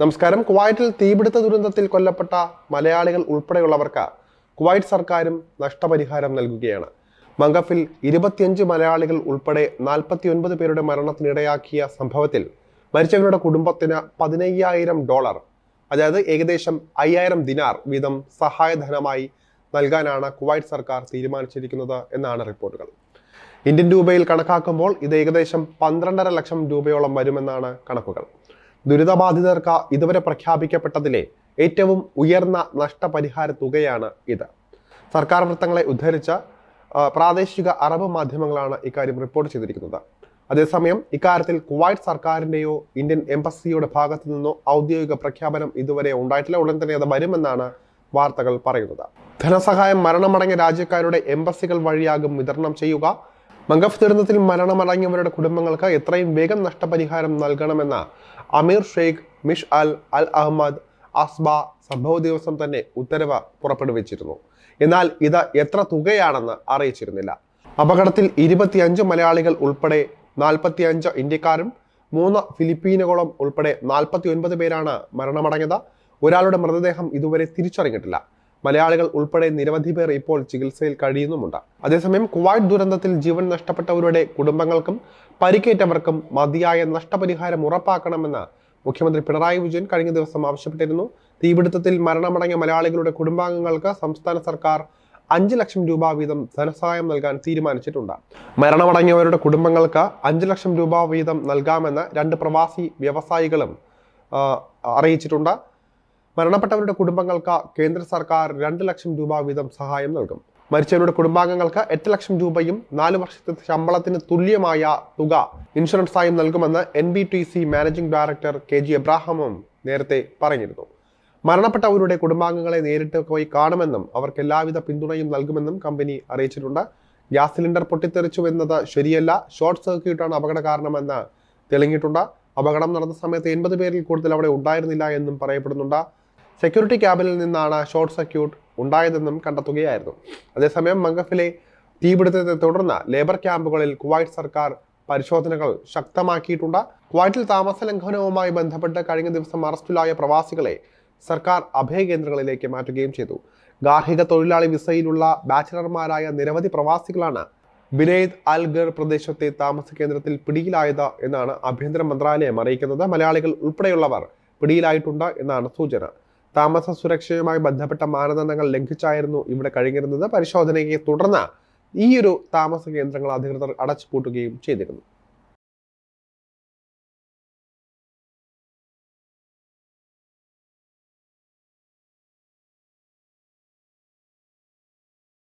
നമസ്കാരം. കുവൈറ്റിൽ തീപിടുത്ത ദുരന്തത്തിൽ കൊല്ലപ്പെട്ട മലയാളികൾ ഉൾപ്പെടെയുള്ളവർക്ക് കുവൈറ്റ് സർക്കാരും നഷ്ടപരിഹാരം നൽകുകയാണ്. മങ്കഫിൽ ഇരുപത്തിയഞ്ച് മലയാളികൾ ഉൾപ്പെടെ നാൽപ്പത്തിയൊൻപത് പേരുടെ മരണത്തിനിടയാക്കിയ സംഭവത്തിൽ മരിച്ചവരുടെ കുടുംബത്തിന് പതിനയ്യായിരം ഡോളർ അതായത് ഏകദേശം അയ്യായിരം ദിനാർ വീതം സഹായധനമായി നൽകാനാണ് കുവൈറ്റ് സർക്കാർ തീരുമാനിച്ചിരിക്കുന്നത് എന്നാണ് റിപ്പോർട്ടുകൾ. ഇന്ത്യൻ രൂപയിൽ കണക്കാക്കുമ്പോൾ ഇത് ഏകദേശം പന്ത്രണ്ടര ലക്ഷം രൂപയോളം വരുമെന്നാണ് കണക്കുകൾ. ദുരിതബാധിതർക്ക് ഇതുവരെ പ്രഖ്യാപിക്കപ്പെട്ടതിലെ ഏറ്റവും ഉയർന്ന നഷ്ടപരിഹാര തുകയാണ് ഇത്. സർക്കാർ വൃത്തങ്ങളെ ഉദ്ധരിച്ച പ്രാദേശിക അറബ് മാധ്യമങ്ങളാണ് ഇക്കാര്യം റിപ്പോർട്ട് ചെയ്തിരിക്കുന്നത്. അതേസമയം ഇക്കാര്യത്തിൽ കുവൈറ്റ് സർക്കാരിന്റെയോ ഇന്ത്യൻ എംബസിയുടെ ഭാഗത്തു നിന്നോ ഔദ്യോഗിക പ്രഖ്യാപനം ഇതുവരെ ഉണ്ടായിട്ടില്ല. ഉടൻ തന്നെ അത് വരുമെന്നാണ് വാർത്തകൾ പറയുന്നത്. ധനസഹായം മരണമടങ്ങിയ രാജ്യക്കാരുടെ എംബസികൾ വഴിയാകും വിതരണം ചെയ്യുക. മംഗഫ് ദുരന്തത്തിൽ മരണമടങ്ങിയവരുടെ കുടുംബങ്ങൾക്ക് എത്രയും വേഗം നഷ്ടപരിഹാരം നൽകണമെന്ന അമീർ ഷെയ്ഖ് മിഷ് അൽ അൽ അഹമ്മദ് അസ്ബ സംഭവ ദിവസം തന്നെ ഉത്തരവ് പുറപ്പെടുവിച്ചിരുന്നു. എന്നാൽ ഇത് എത്ര തുകയാണെന്ന് അറിയിച്ചിരുന്നില്ല. അപകടത്തിൽ ഇരുപത്തിയഞ്ച് മലയാളികൾ ഉൾപ്പെടെ നാൽപ്പത്തിയഞ്ച് ഇന്ത്യക്കാരും മൂന്ന് ഫിലിപ്പീനുകളും ഉൾപ്പെടെ നാൽപ്പത്തി ഒൻപത് പേരാണ് മരണമടഞ്ഞത്. ഒരാളുടെ മൃതദേഹം ഇതുവരെ തിരിച്ചറിഞ്ഞിട്ടില്ല. മലയാളികൾ ഉൾപ്പെടെ നിരവധി പേർ ഇപ്പോൾ ചികിത്സയിൽ കഴിയുന്നുമുണ്ട്. അതേസമയം കുവൈറ്റ് ദുരന്തത്തിൽ ജീവൻ നഷ്ടപ്പെട്ടവരുടെ കുടുംബങ്ങൾക്കും പരിക്കേറ്റവർക്കും മതിയായ നഷ്ടപരിഹാരം ഉറപ്പാക്കണമെന്ന് മുഖ്യമന്ത്രി പിണറായി വിജയൻ കഴിഞ്ഞ ദിവസം ആവശ്യപ്പെട്ടിരുന്നു. തീപിടുത്തത്തിൽ മരണമടങ്ങിയ മലയാളികളുടെ കുടുംബാംഗങ്ങൾക്ക് സംസ്ഥാന സർക്കാർ അഞ്ച് ലക്ഷം രൂപ വീതം ധനസഹായം നൽകാൻ തീരുമാനിച്ചിട്ടുണ്ട്. മരണമടങ്ങിയവരുടെ കുടുംബങ്ങൾക്ക് അഞ്ച് ലക്ഷം രൂപ വീതം നൽകാമെന്ന് രണ്ട് പ്രവാസി വ്യവസായികളും അറിയിച്ചിട്ടുണ്ട്. മരണപ്പെട്ടവരുടെ കുടുംബങ്ങൾക്ക് കേന്ദ്ര സർക്കാർ രണ്ട് ലക്ഷം രൂപ വീതം സഹായം നൽകും. മരിച്ചവരുടെ കുടുംബാംഗങ്ങൾക്ക് എട്ട് ലക്ഷം രൂപയും നാല് വർഷത്തെ ശമ്പളത്തിന് തുല്യമായ തുക ഇൻഷുറൻസായും നൽകുമെന്ന് N B T C managing director K G എബ്രാഹമും നേരത്തെ പറഞ്ഞിരുന്നു. മരണപ്പെട്ടവരുടെ കുടുംബാംഗങ്ങളെ നേരിട്ട് പോയി കാണുമെന്നും അവർക്ക് എല്ലാവിധ പിന്തുണയും നൽകുമെന്നും കമ്പനി അറിയിച്ചിട്ടുണ്ട്. ഗ്യാസ് സിലിണ്ടർ പൊട്ടിത്തെറിച്ചു എന്നത് ശരിയല്ല ഷോർട്ട് സർക്യൂട്ടാണ് അപകട കാരണമെന്ന് തെളിഞ്ഞിട്ടുണ്ട്. അപകടം നടന്ന സമയത്ത് എൺപത് പേരിൽ കൂടുതൽ അവിടെ ഉണ്ടായിരുന്നില്ല എന്നും പറയപ്പെടുന്നുണ്ട്. സെക്യൂരിറ്റി ക്യാബിനിൽ നിന്നാണ് ഷോർട്ട് സർക്യൂട്ട് ഉണ്ടായതെന്നും കണ്ടെത്തുകയായിരുന്നു. അതേസമയം മംഗഫിലെ തീപിടുത്തത്തെ തുടർന്ന് ലേബർ ക്യാമ്പുകളിൽ കുവൈറ്റ് സർക്കാർ പരിശോധനകൾ ശക്തമാക്കിയിട്ടുണ്ട്. കുവൈറ്റിൽ താമസ ലംഘനവുമായി ബന്ധപ്പെട്ട് കഴിഞ്ഞ ദിവസം അറസ്റ്റിലായ പ്രവാസികളെ സർക്കാർ അഭയ കേന്ദ്രങ്ങളിലേക്ക് മാറ്റുകയും ചെയ്തു. ഗാർഹിക തൊഴിലാളി വിസയിലുള്ള ബാച്ചിലർമാരായ നിരവധി പ്രവാസികളാണ് ബിനേദ് അൽഗർ പ്രദേശത്തെ താമസ കേന്ദ്രത്തിൽ പിടിയിലായത് എന്നാണ് ആഭ്യന്തര മന്ത്രാലയം അറിയിക്കുന്നത്. മലയാളികൾ ഉൾപ്പെടെയുള്ളവർ പിടിയിലായിട്ടുണ്ട് എന്നാണ് സൂചന. താമസ സുരക്ഷയുമായി ബന്ധപ്പെട്ട മാനദണ്ഡങ്ങൾ ലംഘിച്ചായിരുന്നു ഇവിടെ കഴിഞ്ഞിരുന്നത്. പരിശോധനയെ തുടർന്ന് ഈ ഒരു താമസ കേന്ദ്രങ്ങൾ അധികൃതർ അടച്ചുപൂട്ടുകയും ചെയ്തിരുന്നു.